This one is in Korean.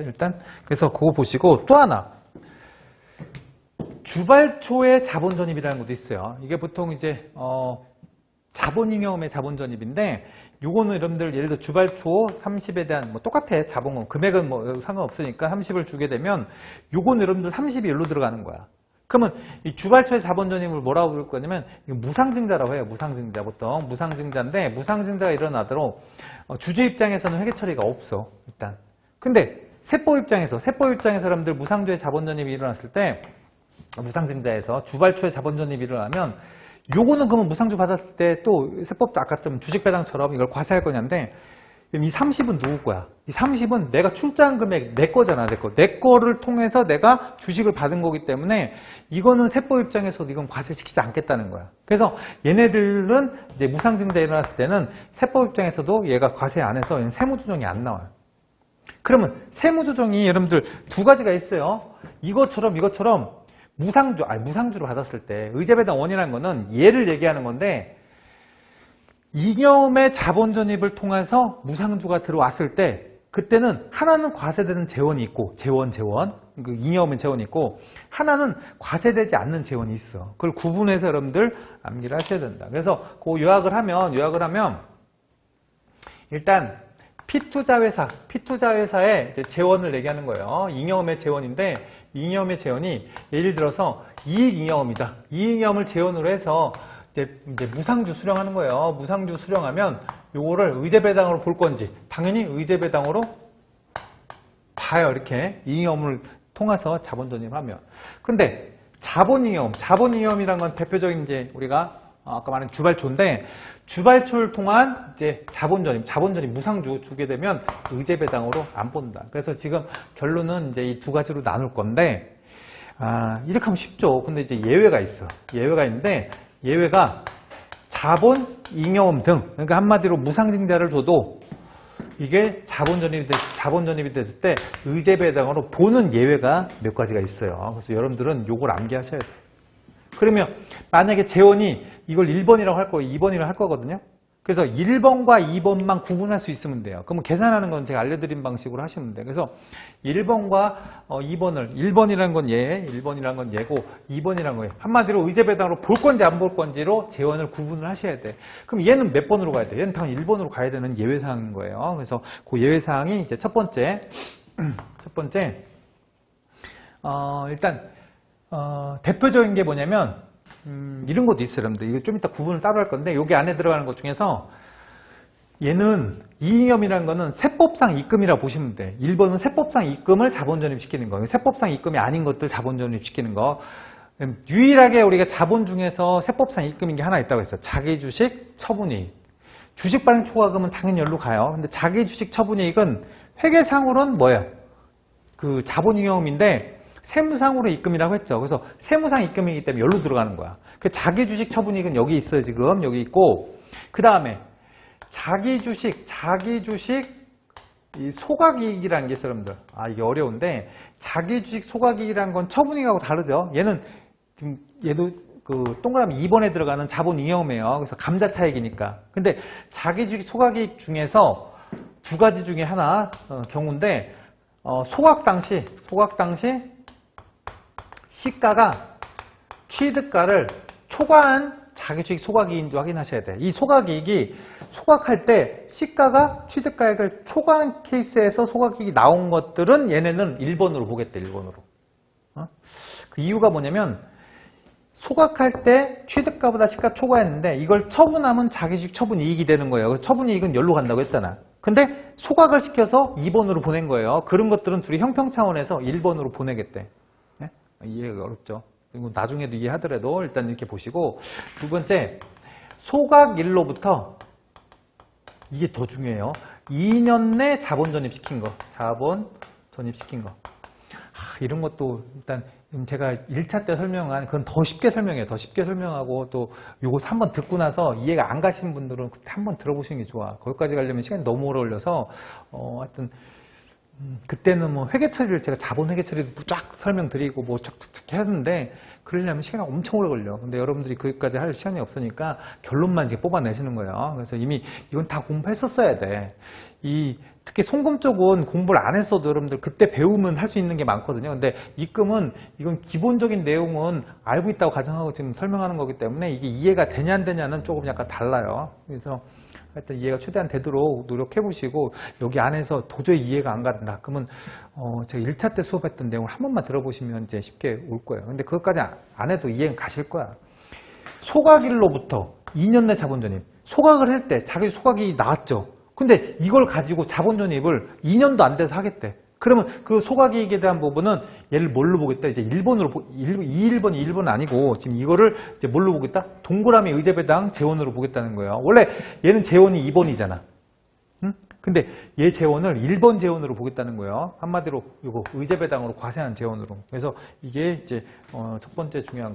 알겠어요? 일단 그래서 그거 보시고 또 하나 주발초의 자본 전입이라는 것도 있어요. 이게 보통 이제 어, 자본 잉여금의 자본 전입인데 요거는 여러분들 예를 들어 주발초 30에 대한 뭐 똑같아 자본금 금액은 뭐 상관없으니까 30을 주게 되면 요거는 여러분들 30이 일로 들어가는 거야. 그러면 이 주발초의 자본 전입을 뭐라고 부를 거냐면 무상증자라고 해요. 무상증자 보통 무상증자인데 무상증자가 일어나도록 어, 주주 입장에서는 회계 처리가 없어 일단. 근데 세법 입장에서 세법 입장에서 여러분들 무상주의 자본 전입이 일어났을 때 무상증자에서 주발초의 자본 전입이 일어나면 요거는 그러면 무상주 받았을 때 또 세법도 아까 좀 주식 배당처럼 이걸 과세할 거냐인데 이 30은 누구 거야? 이 30은 내가 출자한 금액 내 거잖아, 내 거. 내 거를 통해서 내가 주식을 받은 거기 때문에 이거는 세법 입장에서도 이건 과세시키지 않겠다는 거야. 그래서 얘네들은 이제 무상증자 일어났을 때는 세법 입장에서도 얘가 과세 안 해서 세무조정이 안 나와요. 그러면 세무조정이 여러분들 두 가지가 있어요. 이것처럼 이것처럼 무상주, 아니 무상주를 받았을 때 의제배당 원이라는 거는 얘를 얘기하는 건데 잉여금의 자본 전입을 통해서 무상주가 들어왔을 때 그때는 하나는 과세되는 재원이 있고 재원 재원 그 잉여금의 재원이 있고 하나는 과세되지 않는 재원이 있어. 그걸 구분해서 여러분들 암기를 하셔야 된다. 그래서 그 요약을 하면 요약을 하면 일단 피투자 회사, 피투자 회사의 이제 재원을 얘기하는 거예요. 잉여금의 재원인데 잉여금의 재원이 예를 들어서 이익 잉여금이다. 이익 잉여금을 재원으로 해서 이제, 이제 무상주 수령하는 거예요. 무상주 수령하면 요거를 의제배당으로 볼 건지 당연히 의제배당으로 봐요. 이렇게 잉여금을 통해서 자본전입을 하면. 근데 자본잉여금, 자본잉여금이란 건 대표적인 이제 우리가 아까 말한 주발초인데 주발초를 통한 이제 자본전입, 자본전입 무상주 주게 되면 의제배당으로 안 본다. 그래서 지금 결론은 이제 이 두 가지로 나눌 건데 아, 이렇게 하면 쉽죠. 근데 이제 예외가 있어. 예외가 있는데 예외가 자본, 잉여금 등 그러니까 한마디로 무상증자를 줘도 이게 자본 전입이 됐, 자본 전입이 됐을 때 의제 배당으로 보는 예외가 몇 가지가 있어요. 그래서 여러분들은 요걸 암기하셔야 돼요. 그러면 만약에 재원이 이걸 1번이라고 할 거예요. 2번이라고 할 거거든요. 그래서 1번과 2번만 구분할 수 있으면 돼요. 그러면 계산하는 건 제가 알려드린 방식으로 하시면 돼요. 그래서 1번과 2번을 1번이라는 건 얘, 1번이라는 건 얘고 2번이라는 거예요. 한마디로 의제배당으로 볼 건지 안 볼 건지로 재원을 구분을 하셔야 돼. 그럼 얘는 몇 번으로 가야 돼? 얘는 당연히 1번으로 가야 되는 예외사항인 거예요. 그래서 그 예외사항이 이제 첫 번째, 첫 번째, 어, 일단 어, 대표적인 게 뭐냐면 음, 이런 것도 있어요, 여러분들. 이거 좀 이따 구분을 따로 할 건데, 여기 안에 들어가는 것 중에서 얘는 이잉여이라는 거는 세법상 입금이라고 보시면 돼. 1번은 세법상 입금을 자본전입시키는 거예요. 세법상 입금이 아닌 것들 자본전입시키는 거. 음, 유일하게 우리가 자본 중에서 세법상 입금인 게 하나 있다고 했어요. 자기 주식 처분이익. 주식 발행 초과금은 당연히 열로 가요. 근데 자기 주식 처분이익은 회계상으로는 뭐예요? 그 자본잉여금인데 세무상으로 입금이라고 했죠. 그래서 세무상 입금이기 때문에 여기로 들어가는 거야. 그 자기 주식 처분이익은 여기 있어요. 지금 여기 있고 그 다음에 자기 주식, 자기 주식 이 소각이익이라는 게 여러분들. 아 이게 어려운데 자기 주식 소각이익이라는 건 처분이익하고 다르죠. 얘는 지금 얘도 그 동그라미 2번에 들어가는 자본 잉여금이에요. 그래서 감자 차익이니까. 근데 자기 주식 소각이익 중에서 두 가지 중에 하나 어, 경우인데 어, 소각 당시 소각 당시 시가가 취득가를 초과한 자기주식 소각이익인지 확인하셔야 돼. 이 소각이익이 소각할 때 시가가 취득가액을 초과한 케이스에서 소각이익이 나온 것들은 얘네는 1번으로 보겠대, 1번으로. 어? 그 이유가 뭐냐면 소각할 때 취득가보다 시가 초과했는데 이걸 처분하면 자기주식 처분 이익이 되는 거예요. 그래서 처분 이익은 열로 간다고 했잖아. 근데 소각을 시켜서 2번으로 보낸 거예요. 그런 것들은 둘이 형평 차원에서 1번으로 보내겠대. 네? 이해가 어렵죠. 그리고 나중에도 이해하더라도 일단 이렇게 보시고 두 번째 소각일로부터 이게 더 중요해요. 2년 내 자본 전입시킨 거. 자본 전입시킨 거. 아, 이런 것도 일단 제가 1차 때 설명한 그건 더 쉽게 설명해요. 더 쉽게 설명하고 또 요거 한번 듣고 나서 이해가 안 가시는 분들은 그때 한번 들어보시는 게 좋아. 거기까지 가려면 시간이 너무 오래 걸려서 어 하여튼 음, 그때는 뭐 회계 처리를 제가 자본 회계 처리도 쫙 설명드리고 뭐 쫙쫙쫙 해야하는데 그러려면 시간이 엄청 오래 걸려. 근데 여러분들이 그것까지 할 시간이 없으니까 결론만 이제 뽑아내시는 거예요. 그래서 이미 이건 다 공부했었어야 돼. 이 특히 송금 쪽은 공부를 안 했어도 여러분들 그때 배우면 할 수 있는 게 많거든요. 근데 입금은 이건 기본적인 내용은 알고 있다고 가정하고 지금 설명하는 거기 때문에 이게 이해가 되냐 안 되냐는 조금 약간 달라요. 그래서 하여튼 이해가 최대한 되도록 노력해 보시고 여기 안에서 도저히 이해가 안 간다. 그러면 어 제가 1차 때 수업했던 내용을 한 번만 들어보시면 이제 쉽게 올 거예요. 근데 그것까지 안 해도 이해는 가실 거야. 소각일로부터 2년 내 자본 전입. 소각을 할 때 자기 소각이 나왔죠. 근데 이걸 가지고 자본 전입을 2년도 안 돼서 하겠대. 그러면 그 소각이익에 대한 부분은 얘를 뭘로 보겠다? 이제 1번으로, 2일번, 2일번 아니고 지금 이거를 이제 뭘로 보겠다? 동그라미 의제배당 재원으로 보겠다는 거예요. 원래 얘는 재원이 2번이잖아. 응? 근데 얘 재원을 1번 재원으로 보겠다는 거예요. 한마디로 이거 의제배당으로 과세한 재원으로. 그래서 이게 이제 어, 첫 번째 중요한